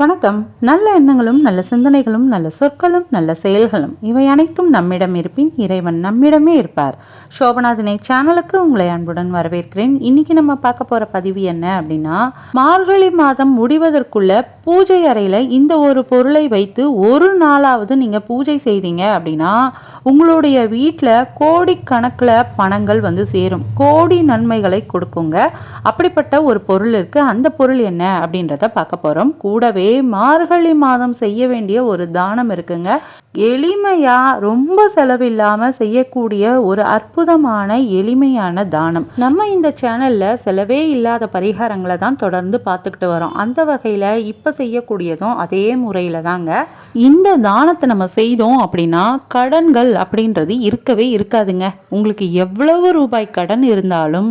வணக்கம். நல்ல எண்ணங்களும் நல்ல சிந்தனைகளும் நல்ல சொற்களும் நல்ல செயல்களும் இவை அனைத்தும் நம்மிடம் இருப்பின் இறைவன் நம்மிடமே இருப்பார். சோபநாதினை சேனலுக்கு உங்களை அன்புடன் வரவேற்கிறேன். இன்னைக்கு நம்ம பார்க்க போற பதிவு என்ன அப்படின்னா மார்கழி மாதம் முடிவதற்குள்ள பூஜை அறையில இந்த ஒரு பொருளை வைத்து ஒரு நாளாவது நீங்க பூஜை செய்தீங்க அப்படின்னா உங்களுடைய வீட்டில் கோடிக்கணக்கில் பணங்கள் வந்து சேரும். கோடி நன்மைகளை கொடுக்குங்க. அப்படிப்பட்ட ஒரு பொருள் இருக்கு. அந்த பொருள் என்ன அப்படின்றத பார்க்க போறோம். கூடவே மார்கழி மாதம் செய்ய வேண்டிய ஒரு தானம் இருக்குங்க. எளிமையா ரொம்ப செலவில்லாம செய்யக்கூடிய ஒரு அற்புதமான எளிமையான தானம். நம்ம இந்த சேனல்ல செலவே இல்லாத பரிகாரங்களை தான் தொடர்ந்து பார்த்துக்கிட்டு வரோம். அந்த வகையில இப்ப செய்யக்கூடியதும் அதே முறையில தாங்க. இந்த தானத்தை நம்ம செய்தோம் அப்படின்னா கடன்கள் அப்படின்றது இருக்கவே இருக்காதுங்க. உங்களுக்கு எவ்வளவு ரூபாய் கடன் இருந்தாலும்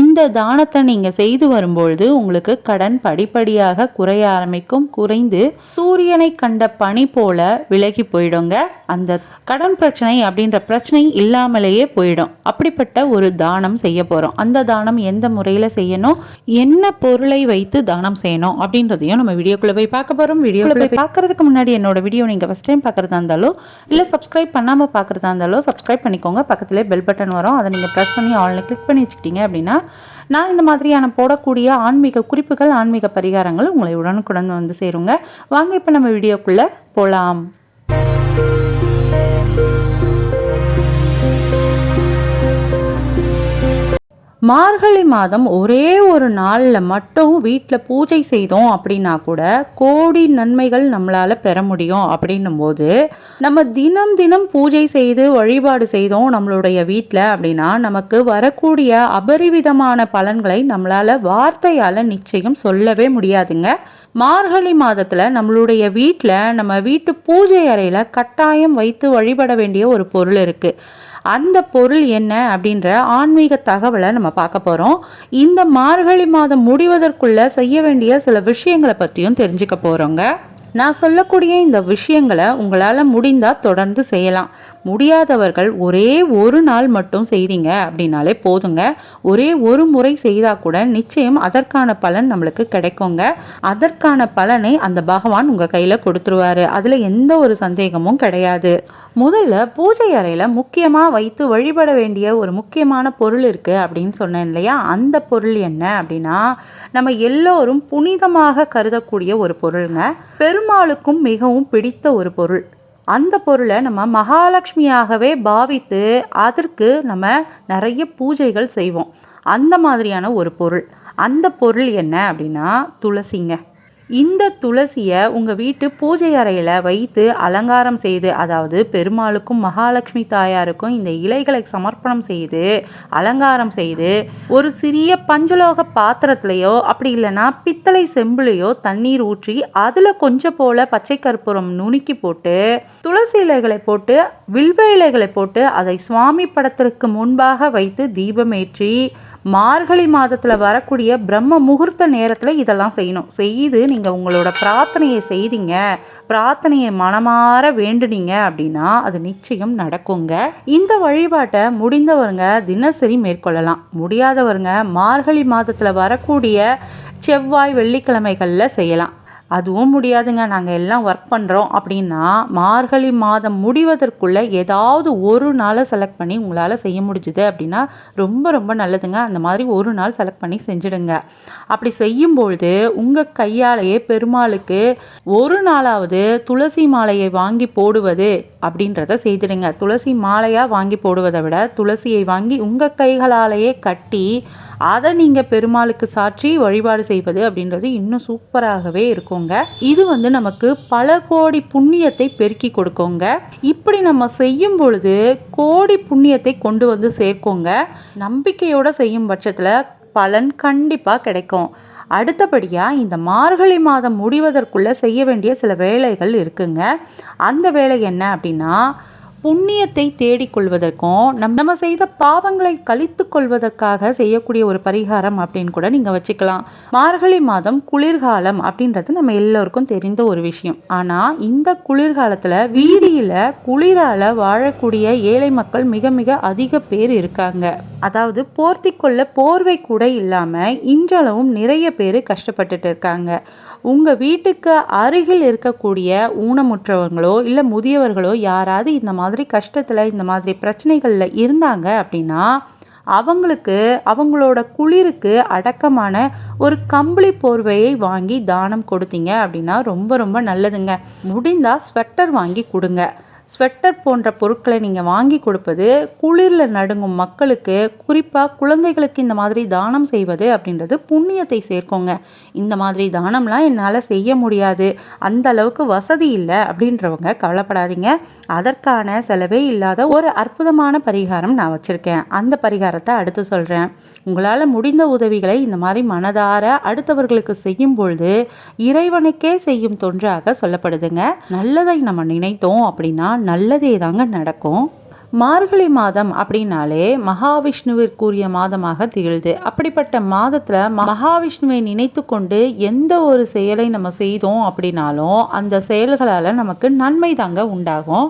இந்த தானத்தை நீங்க செய்து வரும்பொழுது உங்களுக்கு கடன் படிப்படியாக குறைய ஆரம்பிக்கும். குறைந்து சூரியனை கண்ட பனி போல விலகி போயிடுங்க. அந்த கடன் பிரச்சனை அப்படின்ற பிரச்சனை இல்லாமலேயே போயிடும். அப்படிப்பட்ட ஒரு தானம் செய்ய போறோம். அந்த தானம் எந்த முறையில் செய்யணும்? என்ன பொருளை வைத்து தானம் செய்யணும்? அப்படின்றதையும் நம்ம வீடியோக்குள்ள போய் பார்க்க போறோம். வீடியோக்குள்ள போய் பார்க்கறதுக்கு முன்னாடி என்னோட வீடியோ நீங்க ஃபர்ஸ்ட் டைம் பார்க்கறதா இருந்தாலோ இல்லை சப்ஸ்கிரைப் பண்ணாம பார்க்கறதா இருந்தாலோ சப்ஸ்கிரைப் பண்ணிக்கோங்க. பக்கத்துலேயே பெல் பட்டன் வரும். அதை நீங்க ப்ரெஸ் பண்ணி ஆன்லைன் கிளிக் பண்ணி வச்சுக்கிட்டீங்க அப்படின்னா நான் இந்த மாதிரியான போடக்கூடிய ஆன்மீக குறிப்புகள் ஆன்மீக பரிகாரங்கள் உங்களை உடனுக்குடன் வந்து சேருங்க. வாங்க இப்போ நம்ம வீடியோக்குள்ளே போகலாம் மார்கழி மாதம் ஒரே ஒரு நாளில் மட்டும் வீட்டில் பூஜை செய்தோம் அப்படின்னா கூட கோடி நன்மைகள் நம்மளால் பெற முடியும் அப்படின்னும் போது நம்ம தினம் தினம் பூஜை செய்து வழிபாடு செய்தோம் நம்மளுடைய வீட்டில் அப்படின்னா நமக்கு வரக்கூடிய அபரிவிதமான பலன்களை நம்மளால் வார்த்தையால் நிச்சயம் சொல்லவே முடியாதுங்க. மார்கழி மாதத்தில் நம்மளுடைய வீட்டில் நம்ம வீட்டு பூஜை அறையில் கட்டாயம் வைத்து வழிபட வேண்டிய ஒரு பொருள் இருக்குது அந்த பொருள் என்ன அப்படின்ற ஆன்மீக தகவலை நம்ம பார்க்க போகிறோம் இந்த மார்கழி மாதம் முடிவதற்குள்ள செய்ய வேண்டிய சில விஷயங்களை பற்றியும் தெரிஞ்சுக்க போகிறோங்க நான் சொல்லக்கூடிய இந்த விஷயங்களை உங்களால் முடிந்தால் தொடர்ந்து செய்யலாம். முடியாதவர்கள் ஒரே ஒரு நாள் மட்டும் செய்தீங்க அப்படின்னாலே போதுங்க. ஒரே ஒரு முறை செய்தால் கூட நிச்சயம் அதற்கான பலன் நம்மளுக்கு கிடைக்குங்க. அதற்கான பலனை அந்த பகவான் உங்கள் கையில் கொடுத்துருவாரு. அதில் எந்த ஒரு சந்தேகமும் கிடையாது. முதல்ல பூஜை அறையில் முக்கியமாக வைத்து வழிபட வேண்டிய ஒரு முக்கியமான பொருள் இருக்குது அப்படின்னு சொன்னேன் இல்லையா? அந்த பொருள் என்ன அப்படின்னா நம்ம எல்லோரும் புனிதமாக கருதக்கூடிய ஒரு பொருளுங்க. பெருமாளுக்கும் மிகவும் பிடித்த ஒரு பொருள். அந்த பொருளை நம்ம மகாலட்சுமியாகவே பாவித்து அதற்கு நம்ம நிறைய பூஜைகள் செய்வோம். அந்த மாதிரியான ஒரு பொருள். அந்த பொருள் என்ன அப்படின்னா துளசிங்க. இந்த துளசியை உங்கள் வீட்டு பூஜை அறையில் வைத்து அலங்காரம் செய்து அதாவது பெருமாளுக்கும் மகாலட்சுமி தாயாருக்கும் இந்த இலைகளை சமர்ப்பணம் செய்து அலங்காரம் செய்து ஒரு சிறிய பஞ்சலோக பாத்திரத்திலையோ அப்படி இல்லைன்னா பித்தளை செம்புலையோ தண்ணீர் ஊற்றி அதில் கொஞ்சம் போல் பச்சை கற்பூரம் நுணுக்கி போட்டு துளசி இலைகளை போட்டு வில்வ இலைகளை போட்டு அதை சுவாமி படத்திற்கு முன்பாக வைத்து தீபமேற்றி மார்கழி மாதத்தில் வரக்கூடிய பிரம்ம முகூர்த்த நேரத்தில் இதெல்லாம் செய்யணும். செய்து நீங்கள் உங்களோட பிரார்த்தனையை செய்தீங்க. பிரார்த்தனையை மனமாற வேண்டுனீங்க அப்படின்னா அது நிச்சயம் நடக்குங்க. இந்த வழிபாட்டை முடிந்தவருங்க தினசரி மேற்கொள்ளலாம். முடியாதவருங்க மார்கழி மாதத்தில் வரக்கூடிய செவ்வாய் வெள்ளிக்கிழமைகளில் செய்யலாம். அதுவும் முடியாதுங்க. நாங்கள் எல்லாம் ஒர்க் பண்ணுறோம் அப்படின்னா மார்கழி மாதம் முடிவதற்குள்ளே ஏதாவது ஒரு நாளை செலக்ட் பண்ணி உங்களால் செய்ய முடிஞ்சுது அப்படின்னா ரொம்ப ரொம்ப நல்லதுங்க. அந்த மாதிரி ஒரு நாள் செலக்ட் பண்ணி செஞ்சுடுங்க. அப்படி செய்யும்பொழுது உங்கள் கையாலேயே பெருமாளுக்கு ஒரு நாளாவது துளசி மாலையை வாங்கி போடுவது அப்படின்றத செய்திடுங்க. துளசி மாலையாக வாங்கி போடுவதை விட துளசியை வாங்கி உங்கள் கைகளாலேயே கட்டி அதை நீங்கள் பெருமாளுக்கு சாற்றி வழிபாடு செய்வது அப்படின்றது இன்னும் சூப்பராகவே இருக்கும். வச்சுக்கோங்க இது வந்து நமக்கு பல கோடி புண்ணியத்தை பெருக்கி கொடுக்குங்க. இப்படி நம்ம செய்யும் பொழுது கோடி புண்ணியத்தை கொண்டு வந்து சேர்க்கோங்க. நம்பிக்கையோட செய்யும் பட்சத்தில் பலன் கண்டிப்பாக கிடைக்கும். அடுத்தபடியாக இந்த மார்கழி மாதம் முடிவதற்குள்ளே செய்ய வேண்டிய சில வேலைகள் இருக்குங்க. அந்த வேலை என்ன அப்படின்னா புண்ணியத்தை தேடிக்கொள்வதற்கும் நம் நம்ம செய்த பாவங்களை கழித்து கொள்வதற்காக செய்யக்கூடிய ஒரு பரிகாரம் அப்படின்னு கூட நீங்கள் வச்சுக்கலாம். மார்கழி மாதம் குளிர்காலம் அப்படின்றது நம்ம எல்லோருக்கும் தெரிந்த ஒரு விஷயம். ஆனால் இந்த குளிர்காலத்தில் வீதியில் குளிரால் வாழக்கூடிய ஏழை மக்கள் மிக மிக அதிக பேர் இருக்காங்க. அதாவது போர்த்தி கொள்ள போர்வை கூட இல்லாமல் இன்றளவும் நிறைய பேர் கஷ்டப்பட்டுட்டு இருக்காங்க. உங்கள் வீட்டுக்கு அருகில் இருக்கக்கூடிய ஊனமுற்றவங்களோ இல்லை முதியவர்களோ யாராவது இந்த மாதிரி கஷ்டத்தில் இந்த மாதிரி பிரச்சனைகளில் இருந்தாங்க அப்படின்னா அவங்களுக்கு அவங்களோட குளிருக்கு அடக்கமான ஒரு கம்பளி போர்வையை வாங்கி தானம் கொடுத்தீங்க அப்படின்னா ரொம்ப ரொம்ப நல்லதுங்க. முடிந்தால் ஸ்வெட்டர் வாங்கி கொடுங்க. ஸ்வெட்டர் போன்ற பொருட்களை நீங்கள் வாங்கி கொடுப்பது குளிரில் நடுங்கும் மக்களுக்கு குறிப்பாக குழந்தைகளுக்கு இந்த மாதிரி தானம் செய்வது அப்படின்றது புண்ணியத்தை சேர்க்கோங்க. இந்த மாதிரி தானம்லாம் என்னால் செய்ய முடியாது. அந்த அளவுக்கு வசதி இல்லை அப்படின்றவங்க கவலைப்படாதீங்க. அதற்கான செலவே இல்லாத ஒரு அற்புதமான பரிகாரம் நான் வச்சுருக்கேன். அந்த பரிகாரத்தை அடுத்து சொல்கிறேன் உங்களால் முடிந்த உதவிகளை இந்த மாதிரி மனதார அடுத்தவர்களுக்கு செய்யும் பொழுது இறைவனுக்கே செய்யும் தொன்றாக சொல்லப்படுதுங்க. நல்லதை நம்ம நினைத்தோம் அப்படின்னா நல்லதே தாங்க நடக்கும். மார்கழி மாதம் அப்படின்னாலே மகாவிஷ்ணுவிற்குரிய மாதமாக திகழ்து. அப்படிப்பட்ட மாதத்தில் மகாவிஷ்ணுவை நினைத்து கொண்டு எந்த ஒரு செயலை நம்ம செய்தோம் அப்படின்னாலும் அந்த செயல்களால் நமக்கு நன்மை தாங்க உண்டாகும்.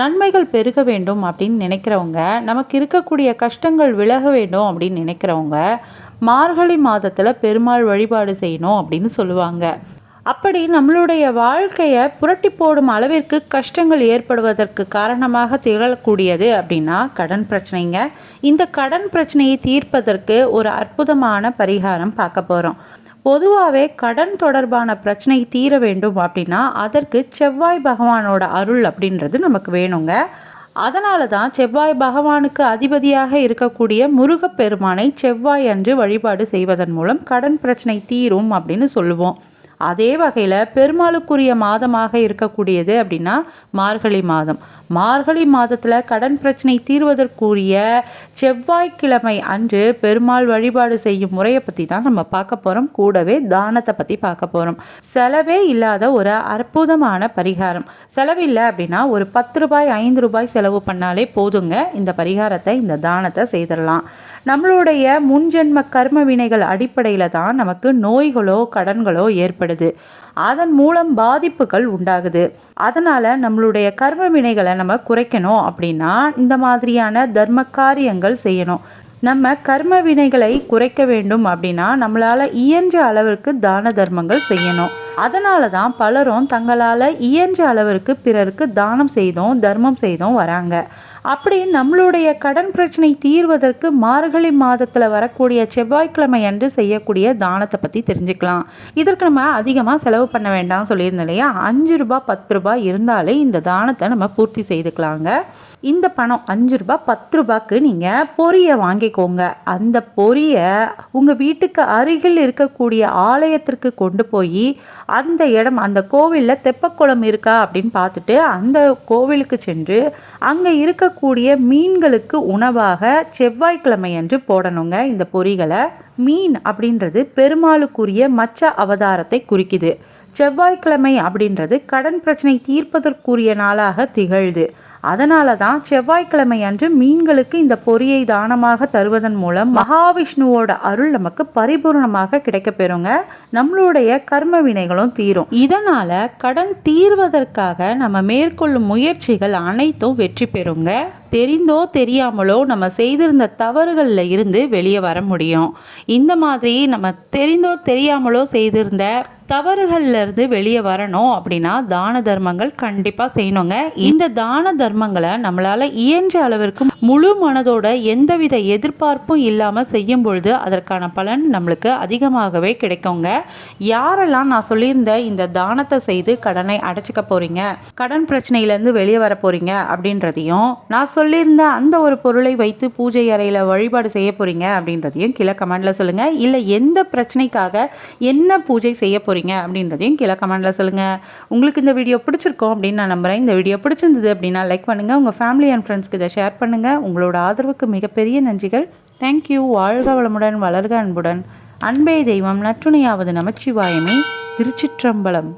நன்மைகள் பெருக வேண்டும் அப்படின்னு நினைக்கிறவங்க நமக்கு இருக்கக்கூடிய கஷ்டங்கள் விலக வேண்டும் அப்படின்னு நினைக்கிறவங்க மார்கழி மாதத்தில் பெருமாள் வழிபாடு செய்யணும் அப்படின்னு சொல்லுவாங்க. அப்படி நம்மளுடைய வாழ்க்கையை புரட்டி போடும் அளவிற்கு கஷ்டங்கள் ஏற்படுவதற்கு காரணமாக திகழக்கூடியது அப்படின்னா கடன் பிரச்சனைங்க. இந்த கடன் பிரச்சனையை தீர்ப்பதற்கு ஒரு அற்புதமான பரிகாரம் பார்க்க போகிறோம் பொதுவாகவே கடன் தொடர்பான பிரச்சனை தீர வேண்டும் அப்படின்னா அதற்கு செவ்வாய் பகவானோட அருள் அப்படின்றது நமக்கு வேணுங்க. அதனால தான் செவ்வாய் பகவானுக்கு அதிபதியாக இருக்கக்கூடிய முருகப்பெருமானை செவ்வாய் அன்று வழிபாடு செய்வதன் மூலம் கடன் பிரச்சனை தீரும் அப்படின்னு சொல்லுவோம். அதே வகையில் பெருமாளுக்குரிய மாதமாக இருக்கக்கூடியது அப்படின்னா மார்கழி மாதம். மார்கழி மாதத்தில் கடன் பிரச்சனை தீர்வதற்குரிய செவ்வாய்க்கிழமை அன்று பெருமாள் வழிபாடு செய்யும் முறையை பற்றி தான் நம்ம பார்க்க போகிறோம் கூடவே தானத்தை பற்றி பார்க்க போகிறோம் செலவே இல்லாத ஒரு அற்புதமான பரிகாரம். செலவில்லை அப்படின்னா ஒரு பத்து ரூபாய் ஐந்து ரூபாய் செலவு பண்ணாலே போதுங்க. இந்த பரிகாரத்தை இந்த தானத்தை செய்திடலாம். நம்மளுடைய முன்ஜென்ம கர்ம வினைகள் அடிப்படையில் தான் நமக்கு நோய்களோ கடன்களோ ஏற்படுது. அதன் மூலம் பாதிப்புகள் உண்டாகுது. அதனால் நம்மளுடைய கர்ம வினைகளை நம்ம குறைக்கணும் அப்படின்னா இந்த மாதிரியான தர்ம காரியங்கள் செய்யணும். நம்ம கர்ம வினைகளை குறைக்க வேண்டும் அப்படின்னா நம்மளால் இயன்ற அளவிற்கு தான தர்மங்கள் செய்யணும். அதனால தான் பலரும் தங்களால் இயன்ற அளவிற்கு பிறருக்கு தானம் செய்தும் தர்மம் செய்தும் வராங்க. அப்படி நம்மளுடைய கடன் பிரச்சனை தீர்வதற்கு மார்கழி மாதத்தில் வரக்கூடிய செவ்வாய்க்கிழமை அன்று செய்யக்கூடிய தானத்தை பற்றி தெரிஞ்சுக்கலாம். இதற்கு நம்ம அதிகமாக செலவு பண்ண வேண்டாம் சொல்லியிருந்தோம் இல்லையா? அஞ்சு ரூபாய் பத்து ரூபாய் இருந்தாலே இந்த தானத்தை நம்ம பூர்த்தி செய்துக்கலாங்க. இந்த பணம் அஞ்சு ரூபாய் பத்து ரூபாய்க்கு நீங்கள் பொரியை வாங்கிக்கோங்க. அந்த பொரியை உங்கள் வீட்டுக்கு அருகில் இருக்கக்கூடிய ஆலயத்திற்கு கொண்டு போய் அந்த இடம் அந்த கோவிலில் தெப்பக்குளம் இருக்கா அப்படின்னு பார்த்துட்டு அந்த கோவிலுக்கு சென்று அங்கே இருக்க இருக்கக்கூடிய மீன்களுக்கு உணவாக செவ்வாய்க்கிழமை அன்று போடணுங்க இந்த பொறிகளை மீன் அப்படின்றது பெருமாளுக்குரிய மச்ச அவதாரத்தை குறிக்குது. செவ்வாய்க்கிழமை அப்படின்றது கடன் பிரச்சனை தீர்ப்பதற்குரிய நாளாக திகழ்து. அதனால தான் செவ்வாய்க்கிழமை அன்று மீன்களுக்கு இந்த பொரியை தானமாக தருவதன் மூலம் மகாவிஷ்ணுவோட அருள் நமக்கு பரிபூர்ணமாக கிடைக்கப்பெறுங்க. நம்மளுடைய கர்ம வினைகளும் தீரும். இதனால கடன் தீர்வதற்காக நம்ம மேற்கொள்ளும் முயற்சிகள் அனைத்தும் வெற்றி பெறுங்க. தெரிந்தோ தெரியாமலோ நம்ம செய்திருந்த தவறுகளில் இருந்து வெளியே வர முடியும். இந்த மாதிரி நம்ம தெரிந்தோ தெரியாமலோ செய்திருந்த தவறுகள்லேருந்து வெளியே வரணும் அப்படின்னா தான தர்மங்கள் கண்டிப்பாக செய்யணுங்க. இந்த தான தர்மங்களை நம்மளால் இயன்ற அளவிற்கு முழு மனதோட எந்தவித எதிர்பார்ப்பும் இல்லாமல் செய்யும் பொழுது அதற்கான பலன் நம்மளுக்கு அதிகமாகவே கிடைக்குங்க. யாரெல்லாம் நான் சொல்லியிருந்த இந்த தானத்தை செய்து கடனை அடைச்சிக்க போறீங்க கடன் பிரச்சனையிலேருந்து வெளியே வர போறீங்க அப்படின்றதையும் நான் சொல்லியிருந்த அந்த ஒரு பொருளை வைத்து பூஜை அறையில் வழிபாடு செய்ய போறீங்க அப்படின்றதையும் கீழே கமெண்ட்ல சொல்லுங்க. இல்லை எந்த பிரச்சனைக்காக என்ன பூஜை செய்ய போறீங்க போகிறீங்க அப்படின்றதையும் கீழே கமெண்ட்ல சொல்லுங்கள் உங்களுக்கு இந்த வீடியோ பிடிச்சிருக்கோம் அப்படின்னு நான் நம்புகிறேன் இந்த வீடியோ பிடிச்சிருந்தது அப்படின்னா லைக் லைக் பண்ணுங்கள் உங்கள் ஃபேமிலி அண்ட் ஃப்ரெண்ட்ஸ்க்கு இதை ஷேர் பண்ணுங்கள் உங்களோட ஆதரவுக்கு மிகப்பெரிய நன்றிகள். தேங்க்யூ வாழ்க வளமுடன் வளர்க அன்புடன். அன்பே தெய்வம் நற்றுணையாவது நமச்சிவாயமே. திருச்சிற்றம்பலம்.